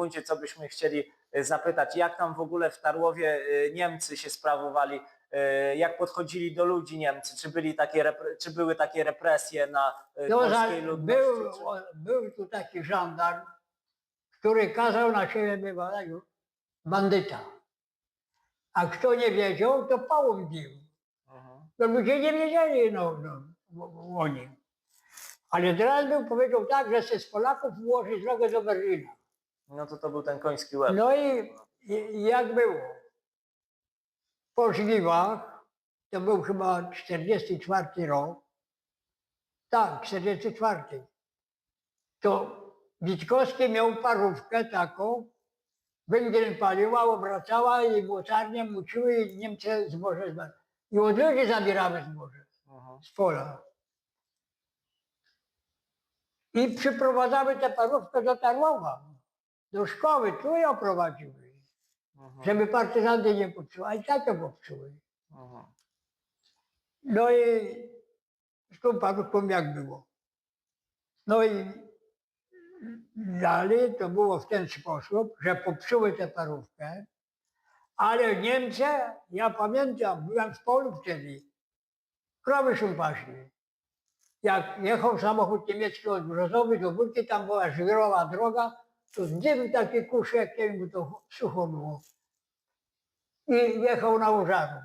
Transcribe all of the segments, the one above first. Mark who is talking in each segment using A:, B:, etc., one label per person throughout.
A: punkcie, co byśmy chcieli e, zapytać, jak tam w ogóle w Tarłowie e, Niemcy się sprawowali, e, jak podchodzili do ludzi Niemcy, czy, byli takie, czy były takie represje na
B: No,
A: polskiej ludności?
B: był, był tu taki żandarm, który kazał na siebie wywalać bandyta. A kto nie wiedział, to pałą bił.
A: Mhm.
B: No ludzie nie wiedzieli no, no, o, o nim. Ale teraz był powiedział tak, że się z Polaków ułoży drogę do Berlina.
A: No to to był ten koński łeb.
B: No i, jak było? Po żniwach, to był chyba 44 rok, tak, 44, to Witkowski miał parówkę taką, węgiel paliła, obracała i mocarnie muciły i Niemcy zboże zbierali. I od ludzi zabierały zboże
A: Mhm.
B: z pola. I przyprowadzały tę parówkę do Tarłowa, do szkoły, tu ją prowadziły,
A: Mhm.
B: żeby partyzanty nie popsuły, a i tak ją popsuły.
A: Mhm.
B: No i z tą parówką jak było. No i dalej to było w ten sposób, że popsuły tę parówkę, ale Niemcy, ja pamiętam, byłem w polu wtedy, krowy się paśli. Jak jechał samochód niemiecki od Brzozowy do Górki, tam była żwirowa droga, to zdymy takie kusze, jak nie wiem, bo to sucho było. I jechał na Użarów.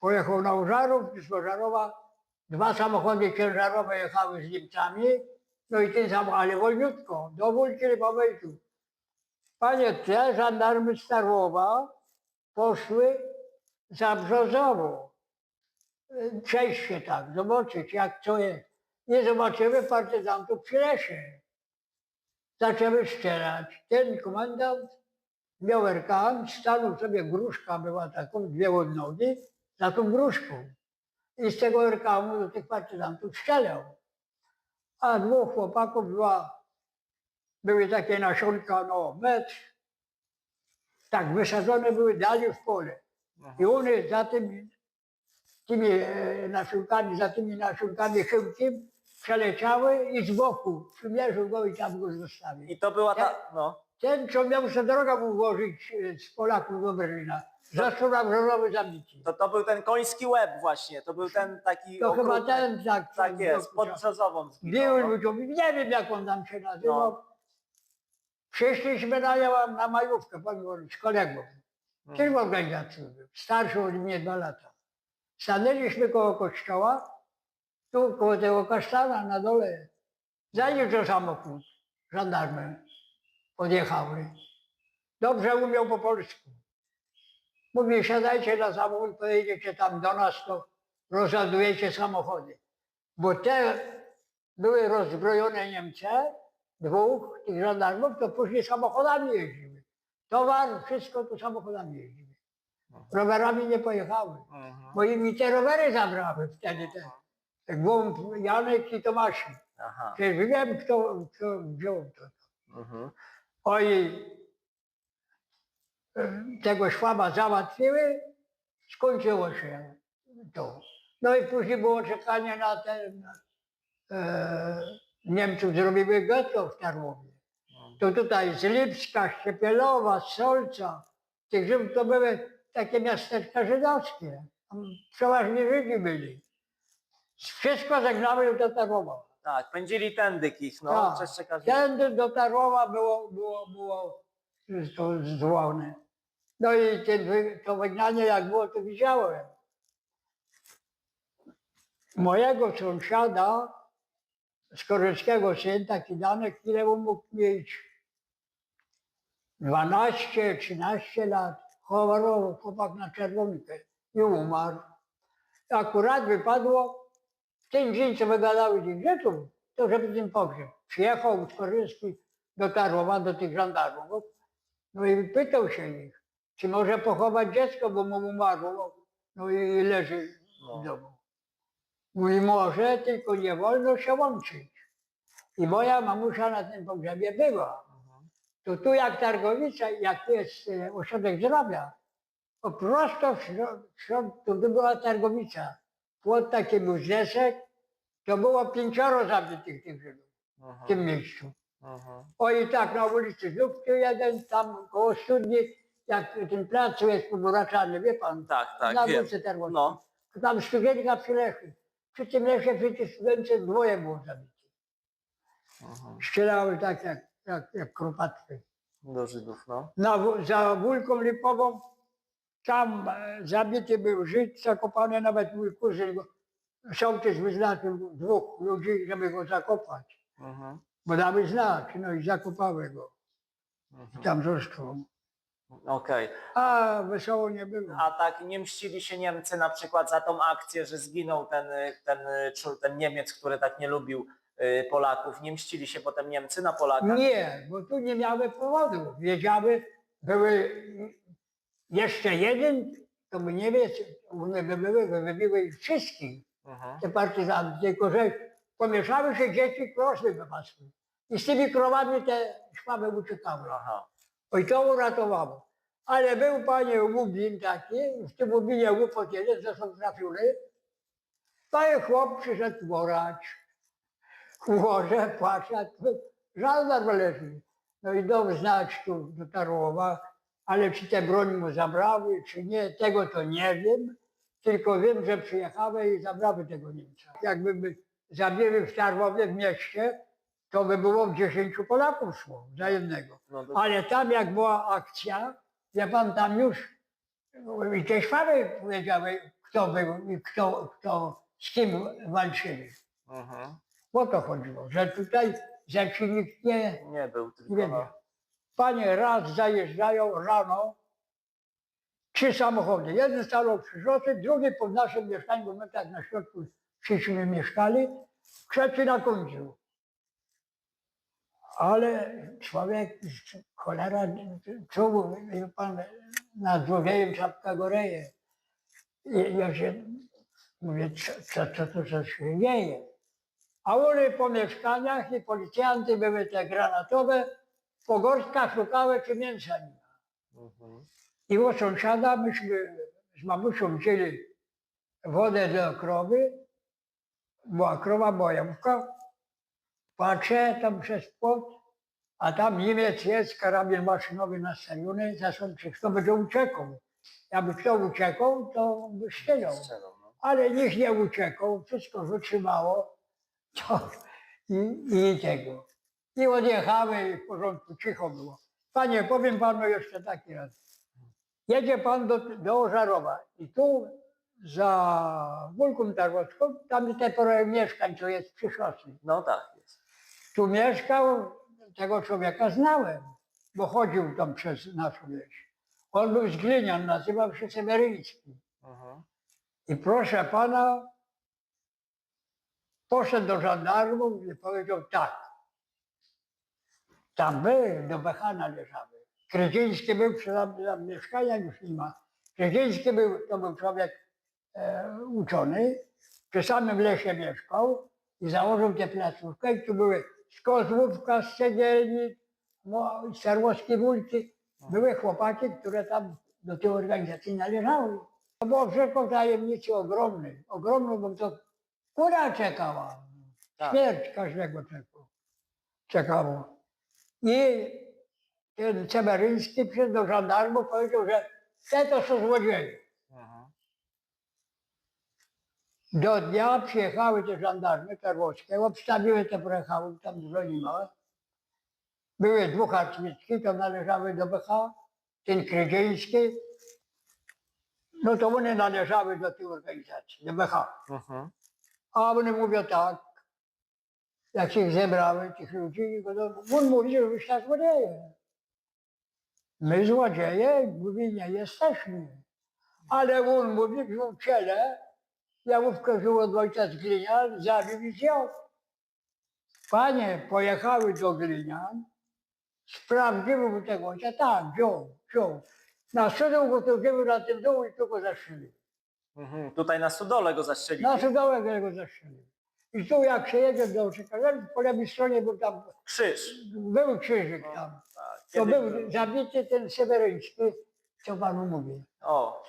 B: Pojechał na Użarów, z Użarowa dwa samochody ciężarowe jechały z Niemcami, no i ten samochód, ale wolniutko, do Wólki po wejściu. Panie, te żandarmy z Tarłowa poszły za Brzozowo. Przejść się tak, zobaczyć jak co jest. Nie zobaczymy partyzantów przy lesie. Zaczęły strzelać. Ten komendant miał RKM, stanął sobie, gruszka była taką, dwie nogi, za tą gruszką. I z tego RKM do tych partyzantów strzelał. A dwóch chłopaków była, były takie nasionka, no metr, tak wysadzone były dalej w pole. I one za tymi, tymi e, nasionkami, za tymi nasionkami chyłkiem przeleciały i z boku przymierzył go i tam go zostawił.
A: I to była ta, no,
B: Ten, co miał sobie drogę mu włożyć e, z Polaków do Berlina, został na zabici.
A: to, to był ten koński łeb właśnie, to był ten taki
B: To chyba
A: okrutny.
B: ten tak.
A: Tak jest, pod Brzozową zginął. No.
B: ludziom, nie wiem jak on tam się nazywał.
A: No.
B: Przyszliśmy na, nią na majówkę, powiem z kolegą.
A: Mhm.
B: Też w organizacji był, starszy od mnie dwa lata. Stanęliśmy koło kościoła, tu koło tego kasztana na dole. Zajeżdżał samochód, żandarmy podjechały. Dobrze umiał po polsku. Mówi, siadajcie na samochód, pojedziecie tam do nas, to rozładujecie samochody. Bo te były rozbrojone Niemcy, dwóch tych żandarmów, to później samochodami jeździły. Towar, wszystko to samochodami jeździły. Rowerami nie pojechały, bo im i te rowery zabrały wtedy te. Te Głąb, Janek i Tomasi.
A: Aha.
B: Przecież wiem, kto, kto wziął to.
A: Mhm.
B: Oj, e, tego szwaba załatwiły, skończyło się to. No i później było czekanie na ten, e, Niemców zrobiły getto w Tarłowie. To tutaj z Lipska, Szczepielowa, Solca, tych Żydów to były takie miasteczka żydowskie. Tam przeważnie Żydzi byli. Wszystko zagnały do Tarłowa.
A: Tak, pędzili tędy ich, no,
B: Tak.
A: przez czekać.
B: Tędy do Tarłowa było, było, było złone. No i ten, to wygnanie jak było, to widziałem. Mojego sąsiada z Korzeckiego syn, taki Danek, ile on mógł mieć? 12, 13 lat. Chorował chłopak na czerwonkę i umarł. Akurat wypadło ten dzień, co wygadały tych rzeczów, to żeby ten pogrzeb. Przyjechał z Korzyski do Tarłowa, do tych żandarmów, no i pytał się ich, czy może pochować dziecko, bo mu umarło, no i leży
A: No.
B: w domu. Mówi, może, tylko nie wolno się łączyć. I moja mamusia na tym pogrzebie była. To tu jak Targowica, jak tu jest e, ośrodek zdrowia, to prosto w środ- w środ- to by była Targowica. Płot taki był z desek, to było pięcioro zabitych tych Żydów w tym miejscu.
A: Mhm.
B: O i tak na ulicy Zubki jeden, tam koło studni, jak ten plac co jest pomuraczany, wie pan?
A: Tak, tak,
B: na
A: wiem.
B: ulicy.
A: No.
B: Tam studentka przy Lechu. Przy tym Lesie przecież studentce dwoje było zabite.
A: Mhm.
B: Strzelały tak jak, jak, jak kropatwy.
A: Do Żydów, no.
B: Na, za Wólką Lipową tam e, zabity był Żyd, zakopany nawet mój kuzyn. go- Sołtys wyznaczył dwóch ludzi, żeby go zakopać.
A: Mhm.
B: Bo dały znać, no i zakopały go.
A: Mhm.
B: Tam został.
A: Okej.
B: A wesoło nie było.
A: A tak nie mścili się Niemcy na przykład za tą akcję, że zginął ten, y, ten, y, czu- ten Niemiec, który tak nie lubił y, Polaków. Nie mścili się potem Niemcy na Polakach?
B: Nie, bo tu nie miały powodu. Wiedziały, były jeszcze jeden, to by nie wie, one by były, by wybiły ich wszystkich,
A: Mhm.
B: te partyzanty, tylko że pomieszały się dzieci, krosły wypasły. I z tymi krowami te szwaby uciekały.
A: Aha.
B: I to uratowało. Ale był panie Łubin taki, w tym Łubinie łupot jeden, zresztą trafiony. To i chłop przyszedł worać. Łoże, płacze, a tu żandar leży. No i dał znać tu do Tarłowa, ale czy te broń mu zabrały, czy nie, tego to nie wiem. Tylko wiem, że przyjechały i zabrały tego Niemca. Jakby by zabili w Tarłowie w mieście, to by było 10 Polaków szło za jednego.
A: No to,
B: Ale tam jak była akcja, wie pan tam już i te szwaby powiedziały, kto był i kto, kto z kim walczyli.
A: mhm.
B: O to chodziło, że tutaj ze wsi nikt nie,
A: Nie był tylko.
B: nie. Panie raz zajeżdżają rano trzy samochody. Jeden stanął przy rzece, drugi pod naszym mieszkaniem, bo my tak na środku wsiśmy mieszkali, trzeci na końcu. Ale człowiek, cholera, czuł, pan, nad złodziejem czapka goreje. I ja się mówię, co, co, co co się dzieje? A one po mieszkaniach i policjanty były te granatowe, po gorstkach szukały, czy mięsa nie ma.
A: Mhm.
B: I u sąsiada myśmy z mamusią wzięli wodę do krowy, była krowa bojówka, patrzę tam przez płot, a tam Niemiec jest, karabin maszynowy nastawiony, zresztą czy kto będzie uciekał. Jakby kto uciekał, to by strzelał.
A: No.
B: Ale nikt nie uciekał, wszystko wytrzymało. To, i, I tego. I odjechały i w porządku, cicho było. Panie, powiem panu jeszcze taki raz. Jedzie pan do, do Ożarowa i tu za Wólką Tarłowską, tam te parę mieszkań, co jest przy szosy.
A: no tak jest.
B: Tu mieszkał, tego człowieka znałem, bo chodził tam przez naszą wieś. On był z Glinian, nazywał się Seweryński.
A: Mhm.
B: I proszę pana, poszedł do żandarmów i powiedział tak. Tam były, do Becha należały. Krydziński był przy tam, mieszkania, już nie ma. Krydziński był, to był człowiek e, uczony, przy samym lesie mieszkał i założył tę placówkę i tu były z Kozłówka, z Cegielni, no, Wólki. Były chłopaki, które tam do tej organizacji należały. To było wszystko tajemnicy ogromnej, ogromną, bo to kura czekała.
A: Tak.
B: Śmierć każdego czekał. czekało. I ten Cemeryński przyszedł do żandarmu, powiedział, że te to są złodzieje. Do dnia przyjechały te żandarmy tarłowskie, obstawiły te pojechały, tam dużo nie ma. Były dwóch arcymickich, to należały do BH, ten Krydzieński. No to one należały do tej organizacji, do BH. A one mówią tak, jak się zebrały, tych ludzi, on mówi, że wyście złodzieje. My złodzieje, mówi, nie jesteśmy. Ale on mówi, że w ciele, jałówkę żył od ojca z Glinian, zabił i zjął. Panie, pojechały do Glinian, sprawdziły tego ojca, tak, wziął, wziął. Na sudą go to wzięły na tym dołu i tu go zaszyli.
A: Mhm. Tutaj na Sudole go zastrzelili.
B: Na sudołek go zaszyli. I tu jak się jedzie do Czekarzem, po lewej stronie był tam,
A: Krzyż.
B: był krzyżyk tam. To
A: Kiedy-
B: był zabity ten Seweryński, co panu mówię.
A: O,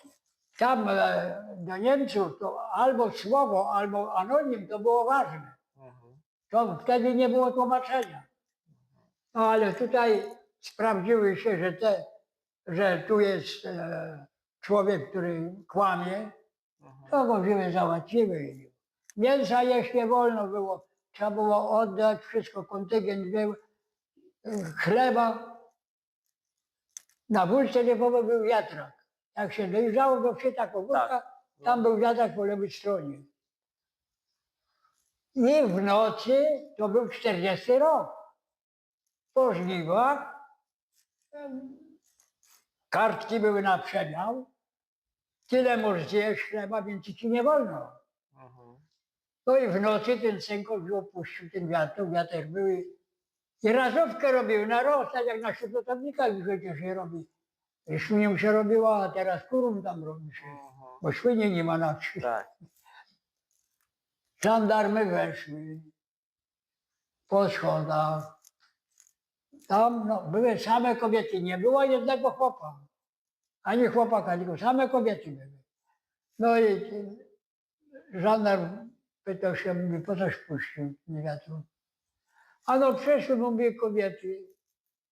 B: Tam e, do Niemców to albo słowo, albo anonim to było ważne.
A: mhm.
B: To wtedy nie było tłumaczenia. No ale tutaj sprawdziły się, że, te, że tu jest e, człowiek, który kłamie,
A: Mhm.
B: to go wzięły, załatwiły. Mięsa jeść nie wolno było. Trzeba było oddać wszystko, kontyngent był. e, Chleba. Na wózce lewowej był wiatrak. Jak się dojeżdżało do wsi wózka,
A: Tak.
B: tam był wiatrak po lewej stronie. I w nocy, to był 40 rok, po żniwach, kartki były na przemiał, tyle możesz zjeść chleba, więcej ci nie wolno.
A: Mhm.
B: No i w nocy ten synko wziął, puścił ten wiatr, wiatr był i, razówkę robił na roz, tak jak na świetotownikach przecież się robi. Świnią się robiła, a teraz kurą tam robi się,
A: Mhm.
B: bo świnie nie ma na wsi.
A: Tak.
B: Żandarmy weszły po schodach. Tam no, były same kobiety, nie było jednego chłopa. Ani chłopaka, tylko same kobiety były. No i żandarm pytał się, mówi, po coś puścił wiatru? A no przyszły, mówi, kobiety,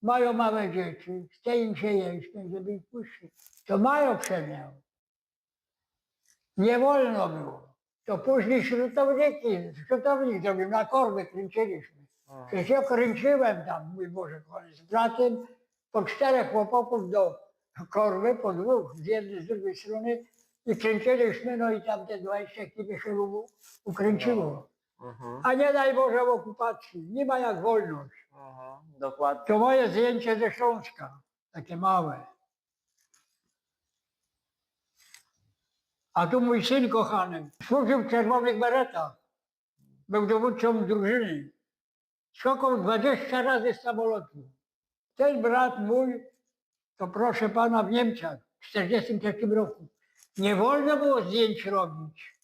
B: mają małe dzieci, chce im się jeść, żeby ich puścić. To mają przemiał. Nie wolno było. To później śrutowniki, śrutownik zrobił, na korby kręciliśmy. Przecież ja kręciłem tam, mój Boże z bratem po czterech chłopaków do korby, po dwóch, z jednej, z drugiej strony i kręciliśmy, no i tam te 20 kili się ukręciło.
A: Mhm.
B: A nie daj Boże w okupacji, nie ma jak wolność.
A: Mhm. Dokładnie.
B: To moje zdjęcie ze Śląska, takie małe. A tu mój syn kochany, służył w czerwonych beretach. Był dowódcą drużyny. Skokał 20 razy z samolotu. Ten brat mój, to proszę pana w Niemczech w 1943 roku. Nie wolno było zdjęć robić.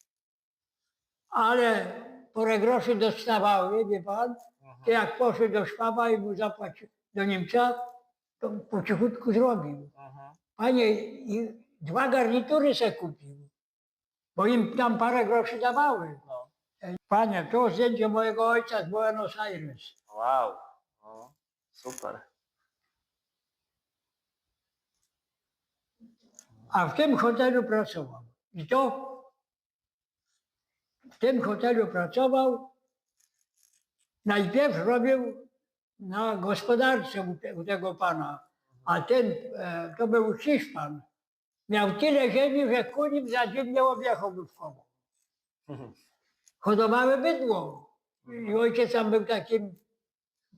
B: Ale porę groszy dostawały, wie pan, to jak poszedł do szwaba i mu zapłacił do Niemca, to po cichutku zrobił.
A: Mhm.
B: Panie, i dwa garnitury se kupił, bo im tam parę groszy dawały.
A: No.
B: Panie, to zdjęcie mojego ojca z Buenos Aires.
A: Wow. No. Super.
B: A w tym hotelu pracował. I to w tym hotelu pracował. Najpierw robił na gospodarce u, te, u tego pana, a ten e, to był Hiszpan. Miał tyle ziemi, że kunim za dzień nie objechał łódkową. Hodowały bydło. I ojciec tam był takim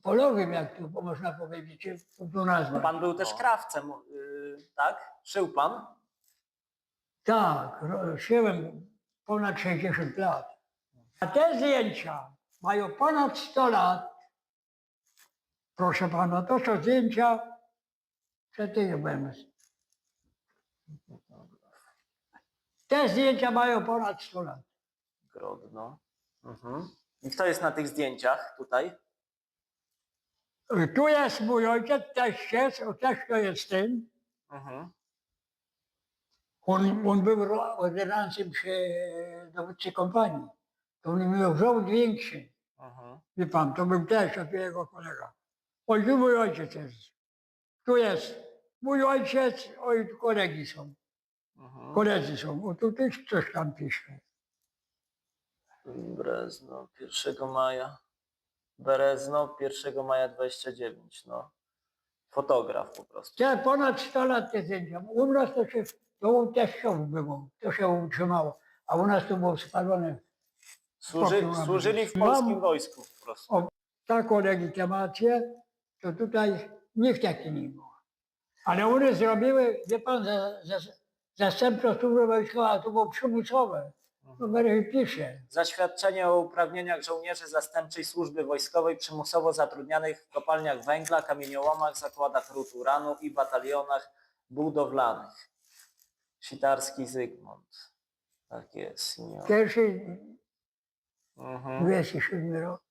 B: polowym, jak tu można powiedzieć, tu nazwać.
A: Pan był też krawcem, yy, tak? Szył pan?
B: Tak, ro- szyłem ponad 60 lat. A te zdjęcia mają ponad 100 lat. Proszę pana, to są zdjęcia przed tym byłem. Te zdjęcia mają ponad 100 lat.
A: Grodno. Mhm. I kto jest na tych zdjęciach tutaj?
B: Tu jest mój ojciec, też jest, o też to jest ten.
A: Mhm.
B: On, on był ordynancją przy dowódcy kompanii. To on miał żołd większy.
A: Mhm.
B: Wie pan, to był też jego kolega. Oj, tu mój ojciec jest. Tu jest. Mój ojciec, oj, tu kolegi są.
A: Mhm.
B: Koledzy są. O, tu też coś tam pisze.
A: Brezno, 1 maja. Berezno, 1 maja 29, no. Fotograf po prostu.
B: Te ponad 100 lat te zdjęcia. U nas to się, to u teściów było, to się utrzymało. A u nas to było spalone.
A: Służy, służyli w
B: mam-
A: polskim wojsku po prostu.
B: O, taką legitymację, to tutaj nikt taki nie było. Ale one zrobiły, wie pan, za, za, zastępstwo służby wojskowej, a to było przymusowe. Berry pisze.
A: Zaświadczenie o uprawnieniach żołnierzy zastępczej służby wojskowej przymusowo zatrudnianych w kopalniach węgla, kamieniołomach, zakładach rud uranu i batalionach budowlanych. Sitarski Zygmunt. Tak jest. senior.
B: Pierwszy,
A: Mhm,
B: 27 rok.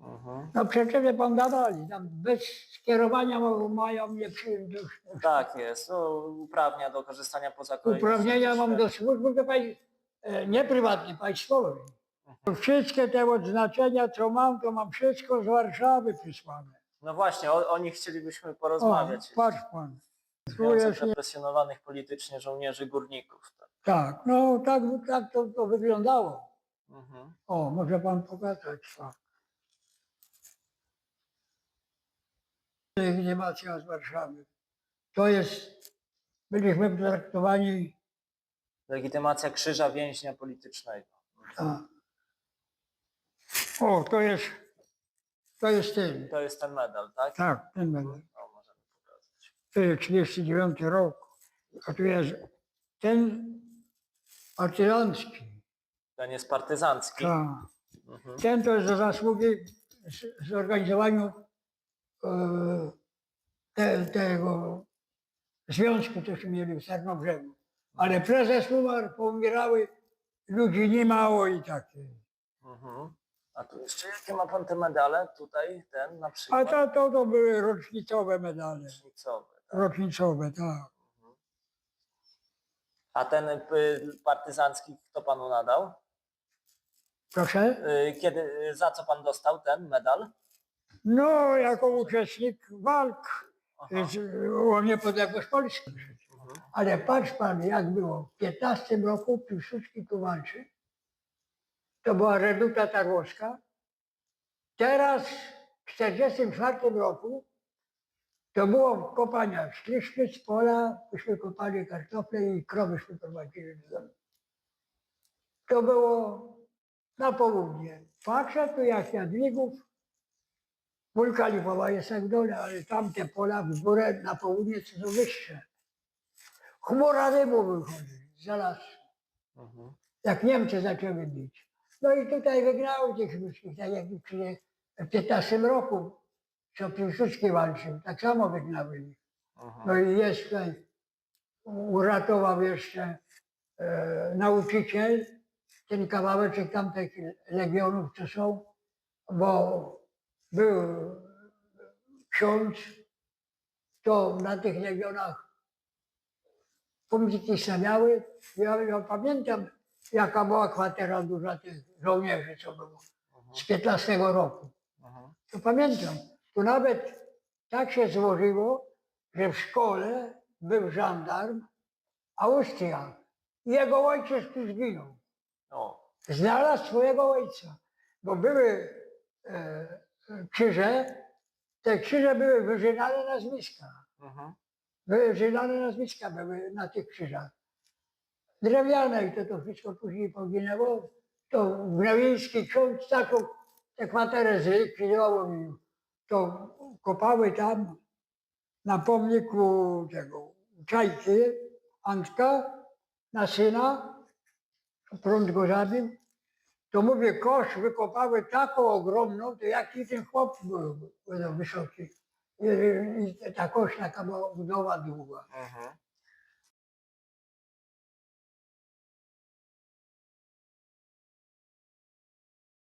A: mhm.
B: No przecież pan dawali, tam bez skierowania mają mnie przyjąć do
A: Tak jest. No, uprawnia do korzystania poza kolejnością
B: Uprawnienia mam do służby pań, e, nie prywatnej, państwowej. To Wszystkie te odznaczenia, co mam, to mam wszystko z Warszawy przysłane.
A: No właśnie, o, o nich chcielibyśmy
B: O,
A: porozmawiać.
B: patrz pan. Tu
A: Związek
B: jest,
A: represjonowanych politycznie żołnierzy górników. Tak.
B: tak, no tak, tak to, to wyglądało.
A: Mhm.
B: O, może pan pokazać. tak. Legitymacja z Warszawy. To jest, byliśmy traktowani,
A: Legitymacja krzyża więźnia politycznego.
B: a, o, to jest, to jest ten,
A: To jest ten medal, tak?
B: tak, ten medal.
A: O, możemy pokazać.
B: To jest 39 rok, a tu jest ten partyzancki,
A: Ten jest partyzancki.
B: tak.
A: Mhm.
B: Ten to jest za zasługi zorganizowaniu e, te, tego związku, cośmy mieli w Sarnobrzegu. Ale prezes umarł, poumierały, ludzi nie mało i takie.
A: Mhm. A tu jeszcze jakie ma pan te medale? Tutaj ten na
B: A
A: przykład.
B: to, to, to były rocznicowe medale.
A: Rocznicowy.
B: Rocznicowe, tak.
A: A ten y, partyzancki kto panu nadał?
B: Proszę?
A: Y, Kiedy, y, za co pan dostał ten medal?
B: No, jako uczestnik walk
A: Aha.
B: z, o niepodległość Polski.
A: Mhm.
B: Ale patrz pan, jak było. W 15 roku Piłsudski tu walczy. To była reduta tarłowska. Teraz w 44 roku to było w kopaniach. Szliśmy z pola, myśmy kopali kartofle i krowyśmy prowadzili do domu. To było na południe. Patrzę tu jak Jadwigów, Wólka Lipowa jest jak dole, ale tamte pola w górę na południe są wyższe. Chmura dymu wychodzi za las,
A: Mhm.
B: jak Niemcy zaczęły bić. No i tutaj wygnały tych wszystkich, tak jak w 15 roku, co Piłsudski walczył, tak samo wygnały. No i jeszcze uratował jeszcze e, nauczyciel ten kawałeczek tamtych legionów, co są, bo był ksiądz, to na tych legionach pomniki stawiały. Ja, ja pamiętam, jaka była kwatera duża tych żołnierzy, co było z 15 roku. To pamiętam. To nawet tak się złożyło, że w szkole był żandarm Austriak. Jego ojciec tu zginął.
A: O.
B: Znalazł swojego ojca, bo były e, krzyże, te krzyże były wyżynane nazwiska.
A: Mhm.
B: Wyżynane nazwiska były na tych krzyżach. Drewniane i to, to wszystko później poginęło. To Gnawiński ksiądz taką tę kwaterę zlikwidował i to kopały tam na pomniku tego Czajki, Antka, na syna, prąd go zabił. To mówię, kosz wykopały taką ogromną, to jaki ten chłop był, był wysoki. I, i ta taka była budowa długa.
A: Mhm.